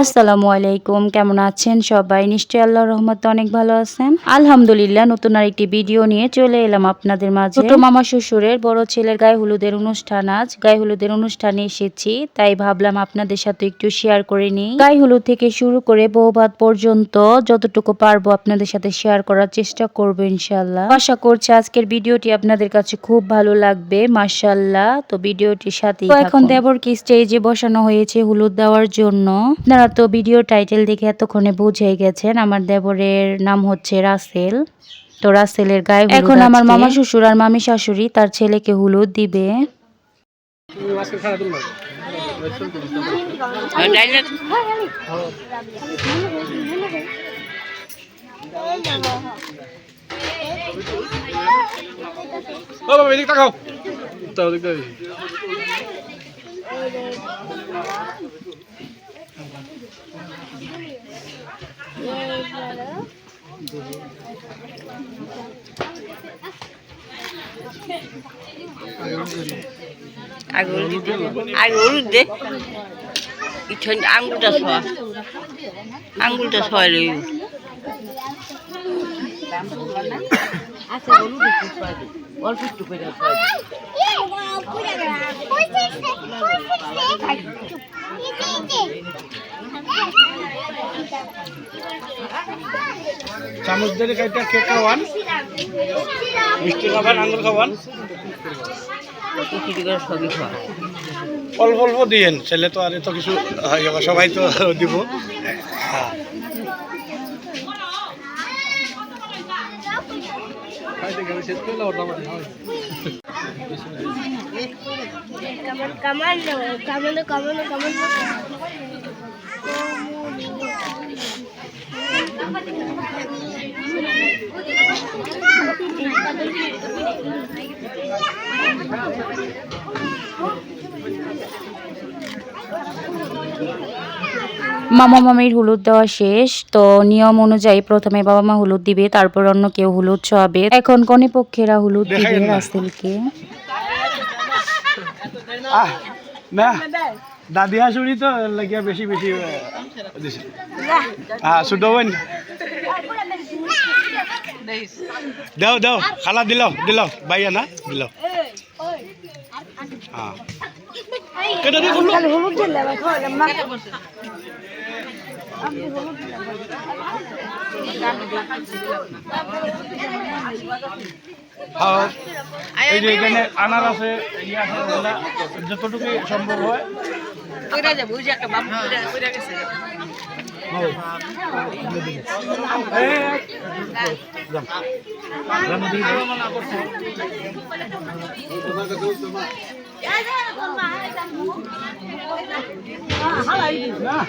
আসসালামু আলাইকুম কেমন আছেন সবাই? নিশ্চয়ই আল্লাহর রহমতে অনেক ভালো আছেন। আলহামদুলিল্লাহ নতুন আরেকটি ভিডিও নিয়ে চলে এলাম আপনাদের মাঝে। ছোট মামা শ্বশুরের বড় ছেলের গায়ে হলুদের অনুষ্ঠান আজ। গায়ে হলুদের অনুষ্ঠানে এসেছি তাই ভাবলাম আপনাদের সাথে একটু শেয়ার করে নিই। গায়ে হলুদ থেকে শুরু করে বহুভাত পর্যন্ত যতটুকু পারব আপনাদের সাথে শেয়ার করার চেষ্টা করব ইনশাল্লাহ আশা করছি আজকের ভিডিওটি আপনাদের কাছে খুব ভালো লাগবে মাশাল্লাহ তো ভিডিওটির সাথে এখন দেবরকে স্টেজে বসানো হয়েছে হলুদ দেওয়ার জন্য। আপনারা তো ভিডিও টাইটেল দেখে এতক্ষণে বুঝে গেছেন আমার দেবরের নাম হচ্ছে রাসেল। তো রাসেলের গায়ে এখন আমার। মামা শ্বশুর আর মামি শাশুড়ি তার ছেলেকে হলুদ দিবে। ও বাবা এদিকে তাকাও। তাও দেখতে হবে। আগে হলুদ দে। ইচ্ছন আঙ্গুলটা শোয়া। আঙ্গুলটা শোয়া লই অল্প একটু করে চামচ দিয়ে কাইটা কেক খাওয়ান। মিষ্টি খাবান আঙ্গুর খাওয়ান। অল্প অল্প দিয়েন, ছেলে তো আর এত কিছু সবাই তো দিব। হ্যাঁ। মামা মামির হলুদ দেওয়া শেষ তো নিয়ম অনুযায়ী প্রথমে বাবা মা হলুদ দিবে তারপর অন্য কেউ হলুদ ছোঁয়াবে এখন কনে পক্ষেরা হলুদ দিবে রাসেলকে। আহ না। দাদি। হাসুড়ি তো লাগিয়া বেশি বেশি দিছে। হ্যাঁ শুদ্ধ হইন দাও দাও খালা দিলাও দিলাও বাইয়া না দিলাও হ্যাঁ কেটে দিয়ে করল হলুদ দিলে খাওয়ালাম না হ্যাঁ এই যে এখানে আনার আছে ইয়ে যতটুকু সম্ভব হয় যাব ওই যে একটা বাবু কইরা- কইরা গেছে হয়। এই, যাও।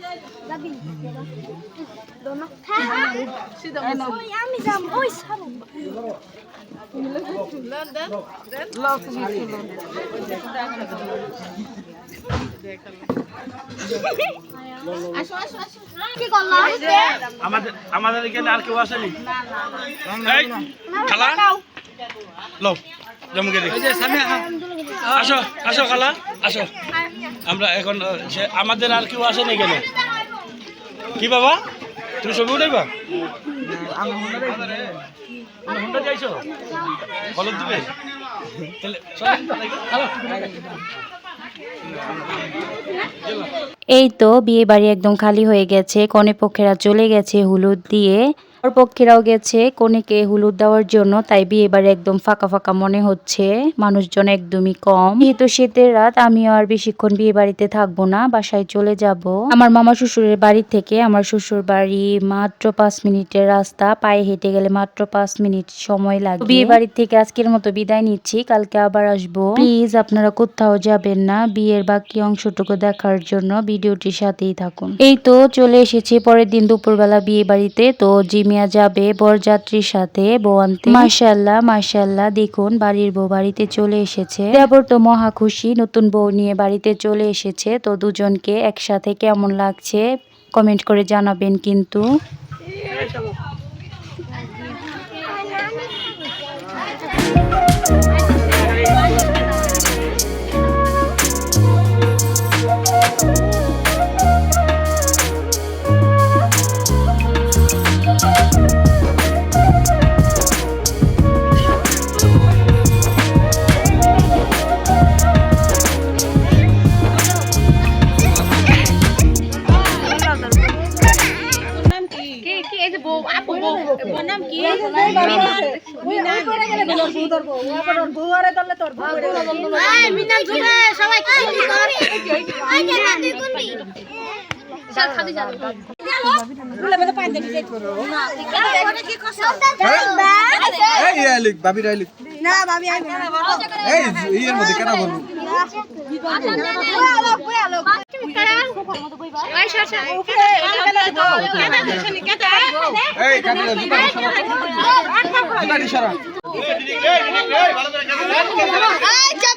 যাও, নদী যাও। না। আমি যাম ওই সারো কি করলাম আমাদের আমাদের এখানে আর কেউ আসেনি? খালা? লো দেখি। আসো আসো, খালা, আসো। আমরা এখন আমাদের আর কেউ আসেনি এখানে। কি বাবা? তুমি ছবি উঠাইবা? হুন্ডা যাইছো হলুদ দিবে? তাহলে। এই তো বিয়ে বাড়ি একদম খালি হয়ে গেছে কনে পক্ষেরা চলে গেছে হলুদ দিয়ে। পক্ষীরাও গেছে, কনেকে হলুদ দেওয়ার জন্য, তাই বিয়ে বাড়ি একদম ফাঁকা ফাঁকা মনে হচ্ছে। মানুষজন একদমই কম। যেহেতু শীতের রাত, আমিও আর বেশিক্ষণ বিয়ে বাড়িতে থাকব না, বাসায় চলে যাব। আমার মামা শ্বশুরের বাড়ি থেকে, আমার শ্বশুর বাড়ি মাত্র পাঁচ মিনিটের রাস্তা, পায়ে হেঁটে গেলে মাত্র পাঁচ মিনিট সময় লাগে। বিয়ে বাড়ির থেকে আজকের মতো বিদায় নিচ্ছি, কালকে আবার আসব। প্লিজ, আপনারা কোথাও যাবেন না, বিয়ের বাকি অংশটুকু দেখার জন্য ভিডিওটির সাথেই থাকুন। এই তো চলে এসেছি পরের দিন দুপুরবেলা বিয়ে বাড়িতে, তো জিমিয়া যাবে বরযাত্রীর সাথে, বউ আনতে। মার্শাল্লাহ মাশাল্লাহ দেখুন, বাড়ির বউ বাড়িতে চলে এসেছে। দেবর তো মহা খুশি, নতুন বউ নিয়ে বাড়িতে চলে এসেছে। তো দুজনকে একসাথে কেমন লাগছে, কমেন্ট করে জানাবেন কিন্তু। এই ঝুলে সবাই কি করে এই যে না তুই কোনবি চল খাদি যা বলে বলে পাই দেখি যাই না কি কষ্ট এই আলিক বাবি আলিক না ভাবি আই এই ইয়ের মধ্যে কেন বলব এই কাটিলে জুতা সরা জুতা সরা এই চাতাকা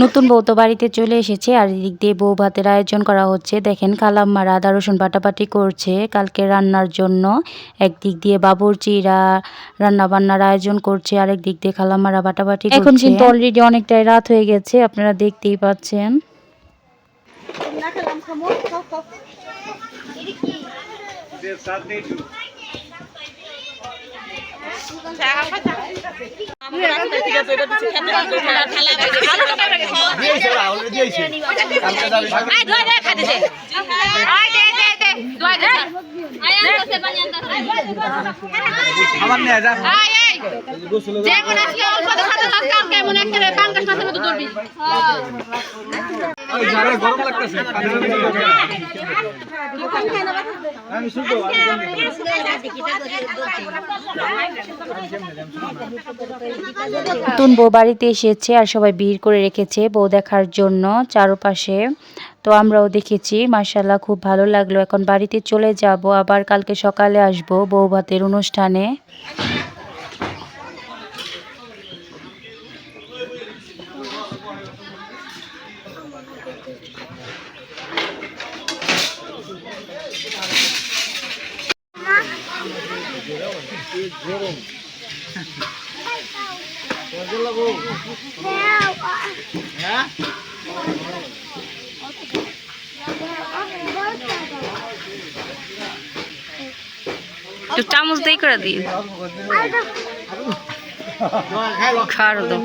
নতুন বউ তো বাড়িতে চলে এসেছে আর এদিক দিয়ে বউ ভাতের আয়োজন করা হচ্ছে। দেখেন কালাম্মারা আদা রসুন বাটাবাটি করছে কালকে রান্নার জন্য। একদিক দিয়ে বাবুরচিরা রান্না বান্নার আয়োজন করছে আরেক দিক দিয়ে খালাম্মারা বাটাবাটি এখন কিন্তু অলরেডি অনেকটাই রাত হয়ে গেছে আপনারা দেখতেই পাচ্ছেন। আমার ওই গরম লাগতেছে আমি শুনতো নতুন বউ বাড়িতে এসেছে আর সবাই ভিড় করে রেখেছে বউ দেখার জন্য চারপাশে তো আমরাও দেখেছি মার্শাল্লাহ খুব ভালো লাগল এখন বাড়িতে চলে যাব আবার কালকে সকালে আসব বউ ভাতের অনুষ্ঠানে একটু চামচ দিয়ে করে দিই। খার দাও।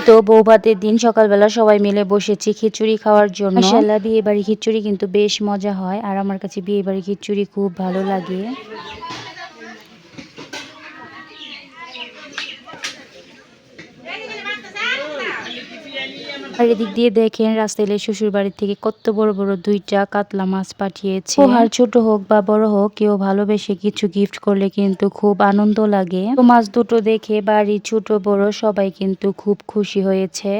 তো বউ ভাতের দিন সকালবেলা সবাই মিলে বসেছি খিচুড়ি খাওয়ার জন্য। মশাল্লা বিয়ে বাড়ি খিচুড়ি কিন্তু বেশ মজা হয়। আর আমার কাছে বিয়ে বাড়ি খিচুড়ি খুব ভালো লাগে। আর এদিক দিয়ে দেখেন রাস্তাইলে শ্বশুর বাড়ি থেকে কত বড় বড় দুইটা কাতলা মাছ পাঠিয়েছে। আর ছোট হোক বা বড় হোক, কেউ ভালোবেসে কিছু গিফট করলে কিন্তু খুব আনন্দ লাগে। তো মাছ দুটো দেখে বাড়ি ছোট বড় সবাই কিন্তু খুব খুশি হয়েছে।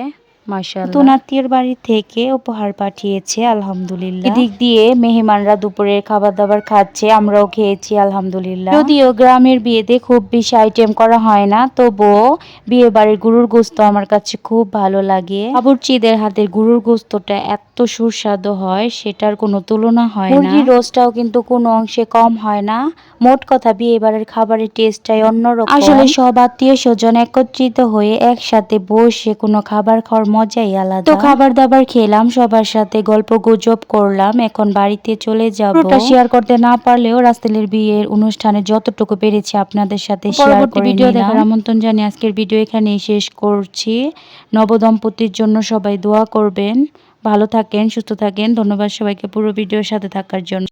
নতুন আত্মীয়র বাড়ি থেকে উপহার পাঠিয়েছে আলহামদুলিল্লাহ। এদিক দিয়ে মেহমানরা দুপুরের খাবার দাবার খাচ্ছে আমরাও খেয়েছি আলহামদুলিল্লাহ। যদিও গ্রামের বিয়েতে খুব বেশি আইটেম করা হয় না তবুও বিয়ে বাড়ির গরুর গোস্ত আমার কাছে খুব ভালো লাগে। বাবুর্চিদের হাতের গরুর গোস্তটা এত সুস্বাদু হয় সেটার কোনো তুলনা হয় না। মুরগির রোস্টটাও কিন্তু কোনো অংশে কম হয় না। মোট কথা বিয়ে বাড়ির খাবারের টেস্টটাই অন্যরকম। আসলে সব আত্মীয় স্বজন একত্রিত হয়ে একসাথে বসে কোনো খাবার খাওয়ার মজাই আলাদা। তো খাবার দাবার খেলাম সবার সাথে গল্প গুজব করলাম এখন বাড়িতে চলে যাব। শেয়ার করতে না পারলেও রাস্তেলের বিয়ের অনুষ্ঠানে যতটুকু পেরেছি আপনাদের সাথে শেয়ার করে ভিডিও দেখার আমন্ত্রণ জানিয়ে আজকের ভিডিও এখানেই শেষ করছি। নবদম্পতির জন্য সবাই দোয়া করবেন। ভালো থাকেন সুস্থ থাকেন। ধন্যবাদ সবাইকে পুরো ভিডিওর সাথে থাকার জন্য।